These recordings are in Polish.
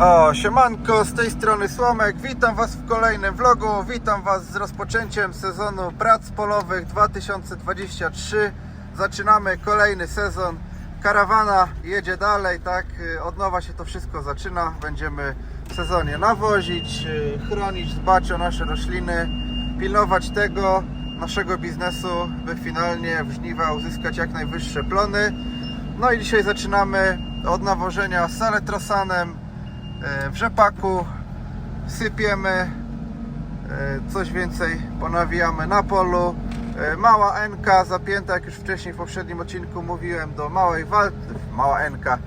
O, siemanko, z tej strony Słomek. Witam Was w kolejnym vlogu. Witam Was z rozpoczęciem sezonu prac polowych 2023. Zaczynamy kolejny sezon. Karawana jedzie dalej, tak? Y, Od nowa się to wszystko zaczyna. Będziemy w sezonie nawozić, y, chronić, dbać o nasze rośliny, pilnować tego naszego biznesu, by finalnie w żniwa uzyskać jak najwyższe plony. No i dzisiaj zaczynamy od nawożenia saletrosanem w rzepaku. Sypiemy, e, coś więcej ponawijamy na polu. E, Mała NK zapięta, jak już wcześniej w poprzednim odcinku mówiłem, do małej wal... Mała NK. E,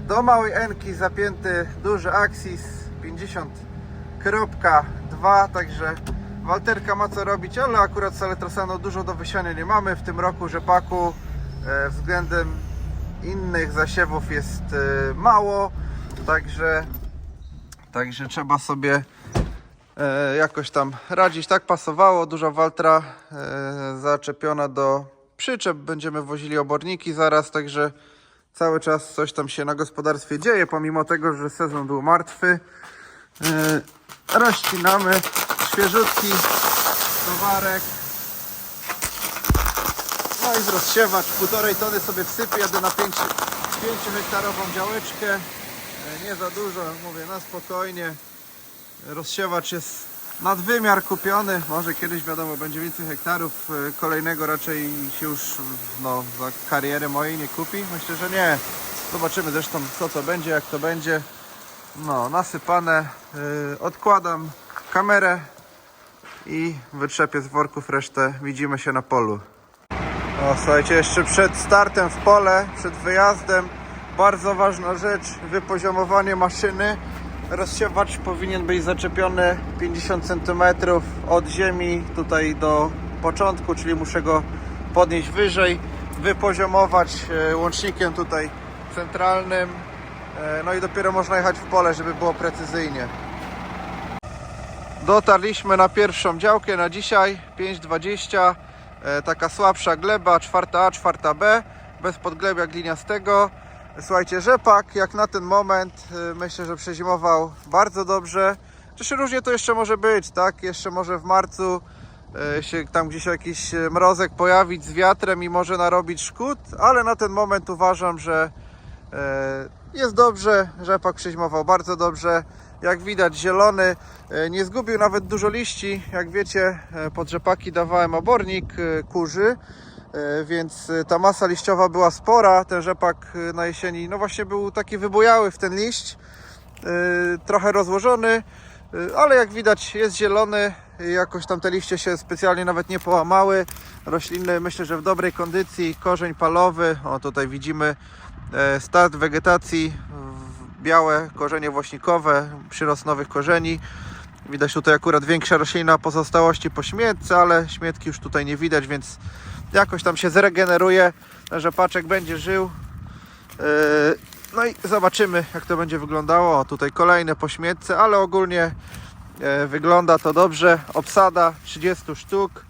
Do małej NK zapięty duży Axis 50.2, także Walterka ma co robić, ale akurat saletrosanu dużo do wysiania nie mamy w tym roku rzepaku e, względem innych zasiewów jest e, mało, także także trzeba sobie e, jakoś tam radzić. Tak pasowało, duża waltra e, zaczepiona do przyczep. Będziemy wozili oborniki zaraz, także cały czas coś tam się na gospodarstwie dzieje, pomimo tego, że sezon był martwy. E, rozcinamy świeżutki towarek. No i z rozsiewacz półtorej tony sobie wsypię, jadę na 5, 5 hektarową działeczkę. Nie za dużo, mówię na spokojnie. Rozsiewacz jest nadwymiar kupiony. Może kiedyś wiadomo będzie więcej hektarów. E, Kolejnego raczej się już no, za karierę mojej nie kupi. Myślę, że nie. Zobaczymy zresztą co to będzie, jak to będzie. No, nasypane. E, Odkładam kamerę i wytrzepię z worków resztę. Widzimy się na polu. O, słuchajcie, jeszcze przed startem w pole, przed wyjazdem, bardzo ważna rzecz, wypoziomowanie maszyny. Rozsiewacz powinien być zaczepiony 50 cm od ziemi tutaj do początku, czyli muszę go podnieść wyżej, wypoziomować e, łącznikiem tutaj centralnym. E, No i dopiero można jechać w pole, żeby było precyzyjnie. Dotarliśmy na pierwszą działkę na dzisiaj 5.20 e, taka słabsza gleba 4A, 4B bez podglebia gliniastego słuchajcie, rzepak jak na ten moment e, myślę, że przezimował bardzo dobrze czy różnie to jeszcze może być, tak? Jeszcze może w marcu e, się tam gdzieś jakiś e, mrozek pojawić z wiatrem i może narobić szkód, ale na ten moment uważam, że Jest dobrze, rzepak przezimował bardzo dobrze. Jak widać zielony, nie zgubił nawet dużo liści. Jak wiecie, pod rzepaki dawałem obornik kurzy, więc e, ta masa liściowa była spora. Ten rzepak e, na jesieni, no właśnie był taki wybujały w ten liść, e, trochę rozłożony, e, ale jak widać jest zielony. Jakoś tam te liście się specjalnie nawet nie połamały. Rośliny myślę, że w dobrej kondycji. Korzeń palowy, o tutaj widzimy e, start wegetacji, białe korzenie włośnikowe, przyrost nowych korzeni. Widać tutaj akurat większa roślina pozostałości po śmietce, ale śmietki już tutaj nie widać, więc jakoś tam się zregeneruje. Ten rzepaczek będzie żył. E, No i zobaczymy jak to będzie wyglądało. O, tutaj kolejne po śmietce, ale ogólnie e, wygląda to dobrze. Obsada 30 sztuk,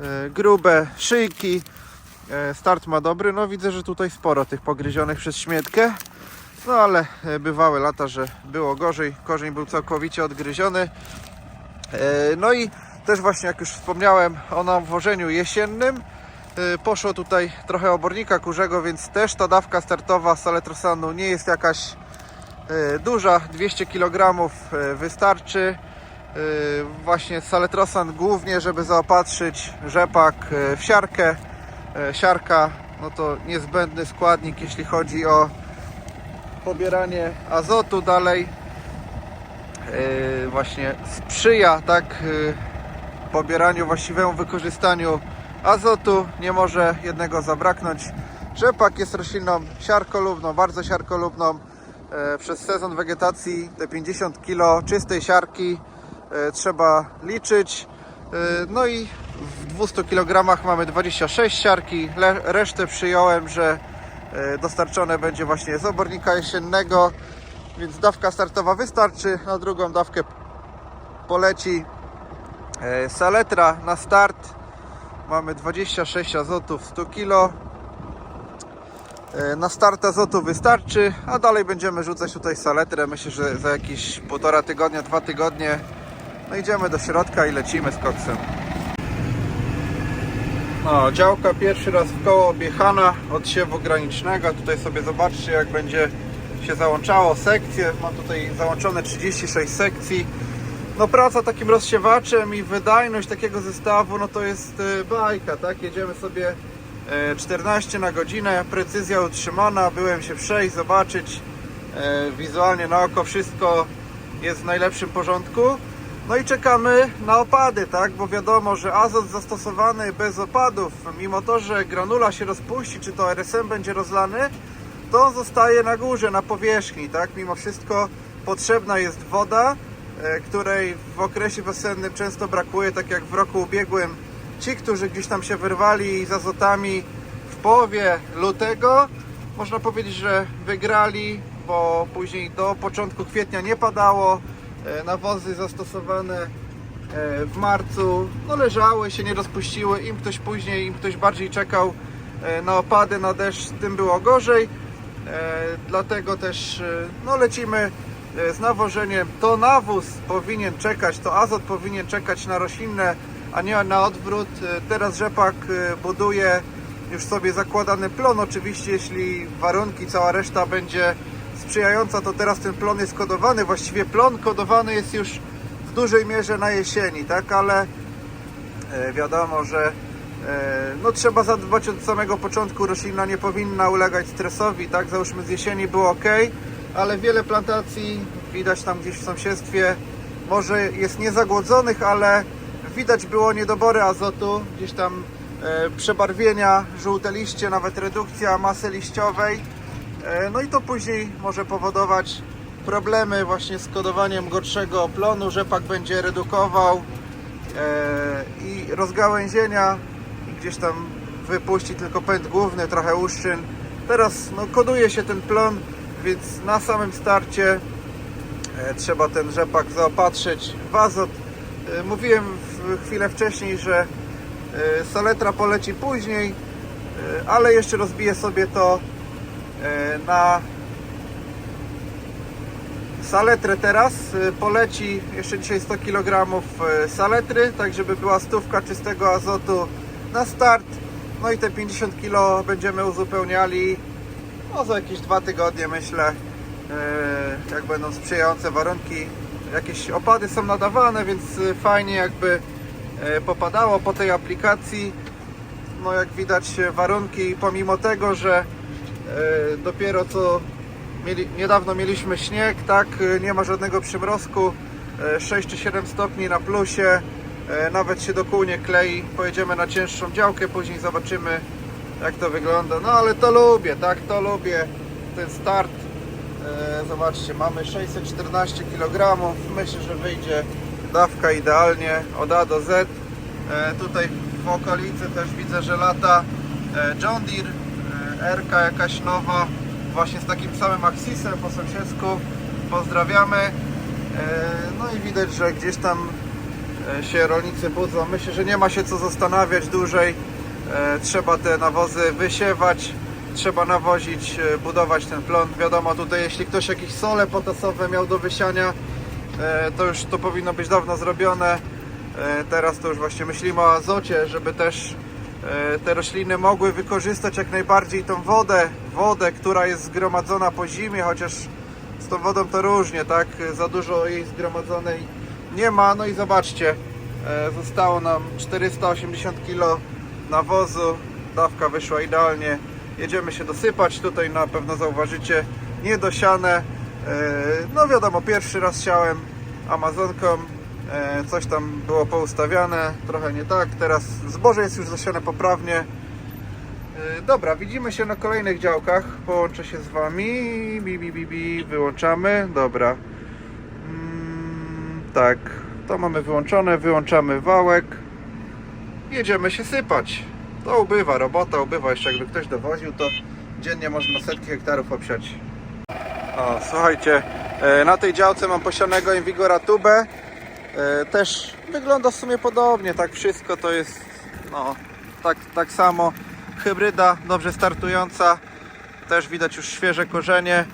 e, grube szyjki. Start ma dobry, no widzę, że tutaj sporo tych pogryzionych przez śmietkę. No ale bywały lata, że było gorzej. Korzeń był całkowicie odgryziony. No i też właśnie jak już wspomniałem o nawożeniu jesiennym, poszło tutaj trochę obornika kurzego, więc też ta dawka startowa saletrosanu nie jest jakaś e, duża, 200 kg e, wystarczy. Właśnie saletrosan głównie, żeby zaopatrzyć rzepak w siarkę. Siarka no to niezbędny składnik, jeśli chodzi o pobieranie azotu dalej. Właśnie sprzyja tak pobieraniu, właściwemu wykorzystaniu azotu. Nie może jednego zabraknąć. Rzepak jest rośliną siarkolubną, bardzo siarkolubną. E, Przez sezon wegetacji te 50 kg czystej siarki e, trzeba liczyć. E, No i w 200 kg mamy 26 siarki. Resztę przyjąłem, że dostarczone będzie właśnie z obornika jesiennego, więc dawka startowa wystarczy. Na drugą dawkę poleci saletra na start. Mamy 26 azotów 100 kg. E, Na start azotu wystarczy, a dalej będziemy rzucać tutaj saletrę. Myślę, że za jakieś półtora tygodnia, dwa tygodnie no idziemy do środka i lecimy z koksem. No, działka pierwszy raz w koło objechana od siewu granicznego. Tutaj sobie zobaczcie jak będzie się załączało sekcje. Mam tutaj załączone 36 sekcji. No praca takim rozsiewaczem i wydajność takiego zestawu, no to jest e, bajka, tak? Jedziemy sobie e, 14 na godzinę, precyzja utrzymana, byłem się przejść, zobaczyć e, wizualnie na oko, wszystko jest w najlepszym porządku. No i czekamy na opady, tak? Bo wiadomo, że azot zastosowany bez opadów, mimo to, że granula się rozpuści, czy to RSM będzie rozlany, to on zostaje na górze, na powierzchni, tak? Mimo wszystko potrzebna jest woda, e, której w okresie wiosennym często brakuje, tak jak w roku ubiegłym. Ci, którzy gdzieś tam się wyrwali z azotami w połowie lutego, można powiedzieć, że wygrali, bo później do początku kwietnia nie padało. E, Nawozy zastosowane e, w marcu no leżały, się nie rozpuściły. Im ktoś później, im ktoś bardziej czekał e, na opady, na deszcz, tym było gorzej. E, Dlatego też e, no, lecimy e, z nawożeniem. To nawóz powinien czekać, to azot powinien czekać na roślinne, a nie na odwrót. E, Teraz rzepak e, buduje już sobie zakładany plon. Oczywiście, jeśli warunki, cała reszta będzie sprzyjająca, to teraz ten plon jest kodowany. Właściwie plon kodowany jest już w dużej mierze na jesieni, tak? Ale e, wiadomo, że e, no, trzeba zadbać od samego początku. Roślina nie powinna ulegać stresowi, tak? Załóżmy z jesieni było ok, ale wiele plantacji widać tam gdzieś w sąsiedztwie może jest niezagłodzonych, ale widać było niedobory azotu, gdzieś tam e, przebarwienia, żółte liście, nawet redukcja masy liściowej. E, No i to później może powodować problemy właśnie z kodowaniem gorszego plonu. Rzepak będzie redukował e, i rozgałęzienia i gdzieś tam wypuści tylko pęd główny, trochę uszczyn. Teraz no, koduje się ten plon, więc na samym starcie e, trzeba ten rzepak zaopatrzyć w azot. E, Mówiłem chwilę wcześniej, że e, saletra poleci później, e, ale jeszcze rozbiję sobie to e, na saletrę teraz. E, Poleci jeszcze dzisiaj 100 kg saletry, tak żeby była stówka czystego azotu na start. No i te 50 kg będziemy uzupełniali no, za jakieś dwa tygodnie myślę, e, jak będą sprzyjające warunki. Jakieś opady są nadawane, więc e, fajnie jakby e, popadało po tej aplikacji. No jak widać warunki, pomimo tego, że dopiero co mieli, niedawno mieliśmy śnieg, tak, nie ma żadnego przymrozku, e, 6 czy 7 stopni na plusie, nawet się do kół nie klei. Pojedziemy na cięższą działkę, później zobaczymy jak to wygląda. No ale to lubię, tak, to lubię ten start. E, zobaczcie, mamy 614 kg. Myślę, że wyjdzie dawka idealnie od A do Z. E, tutaj w okolicy też widzę, że lata e, John Deere, e, RK jakaś nowa, właśnie z takim samym aksisem po sąsiedzku. Pozdrawiamy. E, no i widać, że gdzieś tam e, się rolnicy budzą. Myślę, że nie ma się co zastanawiać dłużej. E, Trzeba te nawozy wysiewać, trzeba nawozić, e, budować ten plon. Wiadomo, tutaj jeśli ktoś jakieś sole potasowe miał do wysiania, e, to już to powinno być dawno zrobione. Teraz to już właśnie myślimy o azocie, żeby też te rośliny mogły wykorzystać jak najbardziej tą wodę, wodę, która jest zgromadzona po zimie, chociaż z tą wodą to różnie, tak? Za dużo jej zgromadzonej nie ma. No i zobaczcie, zostało nam 480 kg nawozu. Dawka wyszła idealnie. Jedziemy się dosypać. Tutaj na pewno zauważycie niedosiane. E, No wiadomo, pierwszy raz siałem Amazonką. E, Coś tam było poustawiane, trochę nie tak. Teraz zboże jest już zasiane poprawnie. E, Dobra, widzimy się na kolejnych działkach. Połączę się z Wami. Bi, bi, bi, bi. Wyłączamy. Dobra. Mm, tak, to mamy wyłączone. Wyłączamy wałek. Jedziemy się sypać. To ubywa, robota ubywa. Jeszcze jakby ktoś dowoził, to dziennie można setki hektarów obsiać. O, słuchajcie, e, na tej działce mam posianego Invigora Tubę. E, Też wygląda w sumie podobnie, tak wszystko to jest no, tak, tak samo. Hybryda dobrze startująca. Też widać już świeże korzenie.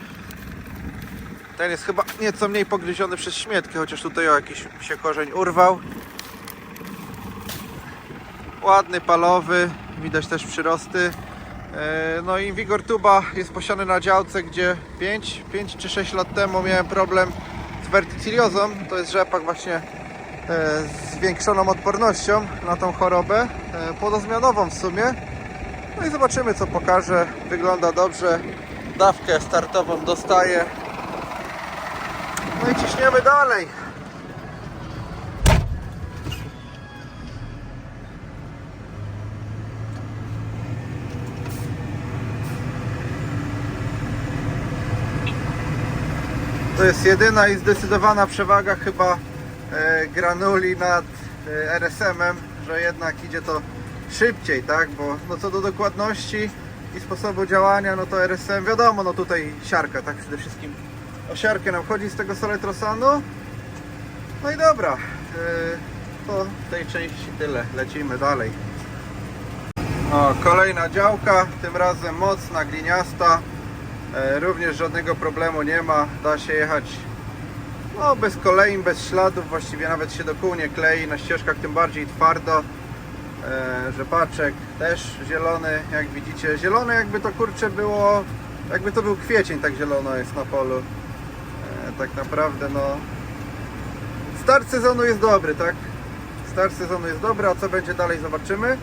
Ten jest chyba nieco mniej pogryziony przez śmietkę, chociaż tutaj o, jakiś się korzeń urwał. Ładny, palowy, widać też przyrosty. E, No i Vigor Tuba jest posiany na działce, gdzie 5, 5 czy 6 lat temu miałem problem z verticillozą. To jest rzepak właśnie e, z zwiększoną odpornością na tą chorobę, e, płodozmianową w sumie. No i zobaczymy co pokaże. Wygląda dobrze. Dawkę startową dostaje. No i ciśniemy dalej. To jest jedyna i zdecydowana przewaga chyba e, granuli nad e, RSM-em, że jednak idzie to szybciej, tak? Bo no co do dokładności i sposobu działania, no to RSM wiadomo, no tutaj siarka, tak? Przede wszystkim o siarkę nam chodzi z tego Soletrosanu. No i dobra, e, to w tej części tyle, lecimy dalej. O, kolejna działka, tym razem mocna, gliniasta. E, Również żadnego problemu nie ma, da się jechać no, bez kolei, bez śladów, właściwie nawet się do kół nie klei, na ścieżkach tym bardziej twardo. Rzepaczek też zielony, jak widzicie, zielony jakby to kurcze było, jakby to był kwiecień, tak zielono jest na polu. E, tak naprawdę no, start sezonu jest dobry, tak? Start sezonu jest dobry, a co będzie dalej zobaczymy.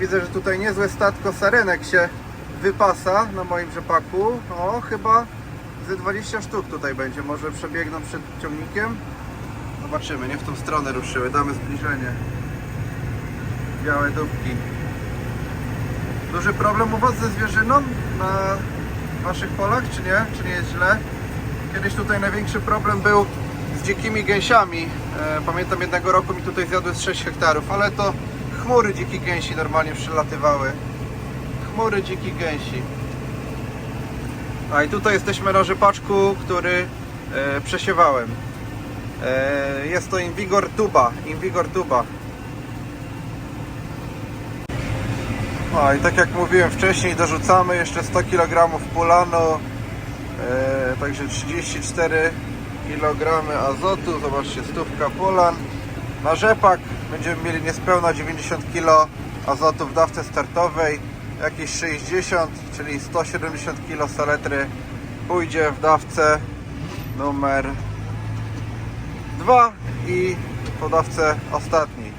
Widzę, że tutaj niezłe statko sarenek się wypasa na moim rzepaku. O, chyba ze 20 sztuk tutaj będzie. Może przebiegną przed ciągnikiem. Zobaczymy, nie w tą stronę ruszyły. Damy zbliżenie. Białe dupki. Duży problem u Was ze zwierzyną na Waszych polach, czy nie? Czy nie jest źle? Kiedyś tutaj największy problem był z dzikimi gęsiami. E, pamiętam jednego roku mi tutaj zjadły z 6 hektarów, ale to chmury dzikich gęsi normalnie przylatywały chmury dzikich gęsi. A i tutaj jesteśmy na rzepaczku, który e, przesiewałem. E, jest to Invigor Tuba. Invigor Tuba. A i tak jak mówiłem wcześniej, dorzucamy jeszcze 100 kg pulanu, e, także 34 kg azotu. Zobaczcie, stówka pulan. Na rzepak będziemy mieli niespełna 90 kg azotu w dawce startowej jakieś 60, czyli 170 kg saletry pójdzie w dawce numer 2 i po dawce ostatniej.